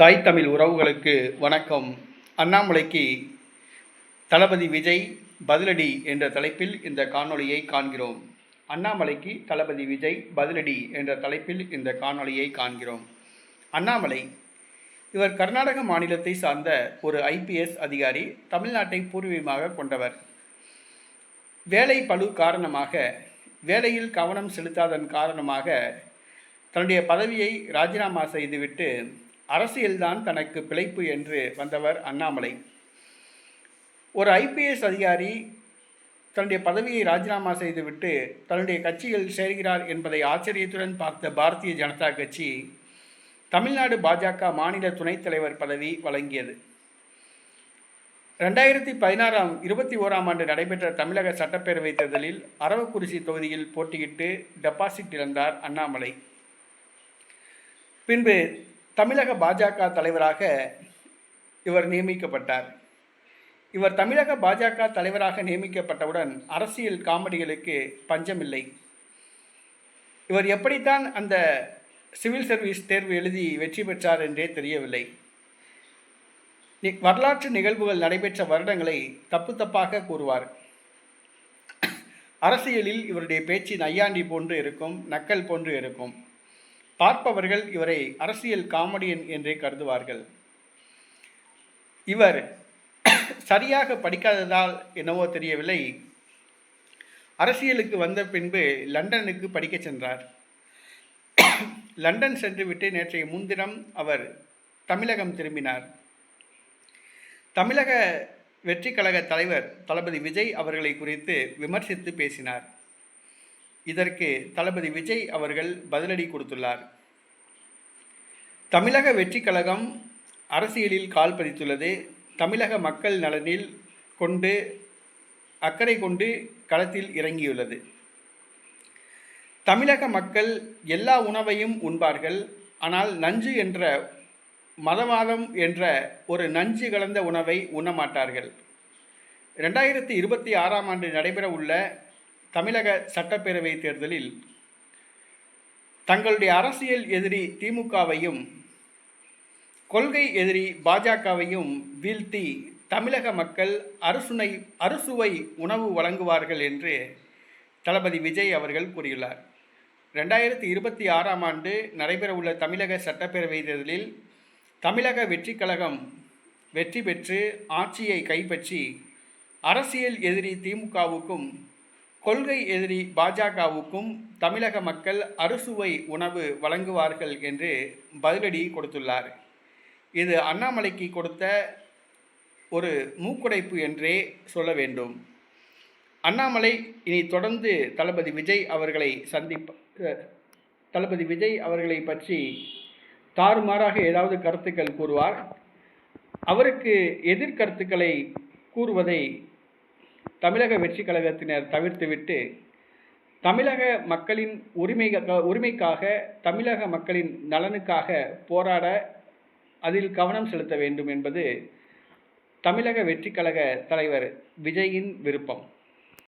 தாய் தமிழ் உறவுகளுக்கு வணக்கம். அண்ணாமலைக்கு தளபதி விஜய் பதிலடி என்ற தலைப்பில் இந்த காணொளியை காண்கிறோம். அண்ணாமலைக்கு தளபதி விஜய் பதிலடி என்ற தலைப்பில் இந்த காணொளியை காண்கிறோம். அண்ணாமலை இவர் கர்நாடக மாநிலத்தை சார்ந்த ஒரு ஐபிஎஸ் அதிகாரி தமிழ்நாட்டை பூர்வீகமாக கொண்டவர். வேலை பளு காரணமாக வேலையில் கவனம் செலுத்தாதன் காரணமாக தன்னுடைய பதவியை ராஜினாமா செய்துவிட்டு அரசியல்தான் தனக்கு பிழைப்பு என்று வந்தவர் அண்ணாமலை. ஒரு ஐபிஎஸ் அதிகாரி தன்னுடைய பதவியை ராஜினாமா செய்துவிட்டு தன்னுடைய கட்சியில் சேர்கிறார் என்பதை ஆச்சரியத்துடன் பார்த்த பாரதிய ஜனதா கட்சி தமிழ்நாடு பாஜக மாநில துணைத் தலைவர் பதவி வழங்கியது. ரெண்டாயிரத்தி பதினாறாம் இருபத்தி ஓராம் ஆண்டு நடைபெற்ற தமிழக சட்டப்பேரவைத் தேர்தலில் அரவக்குறிச்சி தொகுதியில் போட்டியிட்டு டெபாசிட் இழந்தார் அண்ணாமலை. பின்பு தமிழக பாஜக தலைவராக இவர் நியமிக்கப்பட்டார். இவர் தமிழக பாஜக தலைவராக நியமிக்கப்பட்டவுடன் அரசியல் காமெடிகளுக்கு பஞ்சமில்லை. இவர் எப்படித்தான் அந்த சிவில் சர்வீஸ் தேர்வு எழுதி வெற்றி பெற்றார் என்றே தெரியவில்லை. வரலாற்று நிகழ்வுகள் நடைபெற்ற வருடங்களை தப்பு தப்பாக கூறுவார். அரசியலில் இவருடைய பேச்சு நையாண்டி போன்று இருக்கும் நக்கல் போன்று இருக்கும். பார்ப்பவர்கள் இவரை அரசியல் காமெடியன் என்றே கருதுவார்கள். இவர் சரியாக படிக்காததால் என்னவோ தெரியவில்லை. அரசியலுக்கு வந்த பின்பு லண்டனுக்கு படிக்கச் சென்றார். லண்டன் சென்றுவிட்டு நேற்றைய முன்தினம் அவர் தமிழகம் திரும்பினார். தமிழக வெற்றி கழக தலைவர் தளபதி விஜய் அவர்களை குறித்து விமர்சித்து பேசினார். இதற்கு தளபதி விஜய் அவர்கள் பதிலடி கொடுத்துள்ளார். தமிழக வெற்றி கழகம் அரசியலில் கால் பதித்துள்ளது. தமிழக மக்கள் நலனில் கொண்டு அக்கறை கொண்டு களத்தில் இறங்கியுள்ளது. தமிழக மக்கள் எல்லா உணவையும் உண்பார்கள். ஆனால் நஞ்சு என்ற மதவாதம் என்ற ஒரு நஞ்சு கலந்த உணவை உண்ணமாட்டார்கள். ரெண்டாயிரத்தி இருபத்தி ஆறாம் ஆண்டு நடைபெற உள்ள தமிழக சட்டப்பேரவை தேர்தலில் தங்களுடைய அரசியல் எதிரி திமுகவையும் கொள்கை எதிரி பாஜகவையும் வீழ்த்தி தமிழக மக்கள் அறுசுனை அறுசுவை உணவு வழங்குவார்கள் என்று தளபதி விஜய் அவர்கள் கூறியுள்ளார். ரெண்டாயிரத்தி இருபத்தி ஆறாம் ஆண்டு நடைபெறவுள்ள தமிழக சட்டப்பேரவை தேர்தலில் தமிழக வெற்றி கழகம் வெற்றி பெற்று ஆட்சியை கைப்பற்றி அரசியல் எதிரி திமுகவுக்கும் கொள்கை எதிரி பாஜகவுக்கும் தமிழக மக்கள் அறுசுவை உணவு வழங்குவார்கள் என்று பதிலடி கொடுத்துள்ளார். இது அண்ணாமலைக்கு கொடுத்த ஒரு மூக்குடைப்பு என்றே சொல்ல வேண்டும். அண்ணாமலை இனி தொடர்ந்து தளபதி விஜய் அவர்களை சந்திப்ப தளபதி விஜய் அவர்களை பற்றி தாறுமாறாக ஏதாவது கருத்துக்கள் கூறுவார். அவருக்கு எதிர்கருத்துக்களை கூறுவதை தமிழக வெற்றி கழகத்தினர் தவிர்த்துவிட்டு தமிழக மக்களின் உரிமை உரிமைக்காக தமிழக மக்களின் நலனுக்காக போராட அதில் கவனம் செலுத்த வேண்டும் என்பது தமிழக வெற்றி கழக தலைவர் விஜயின் விருப்பம்.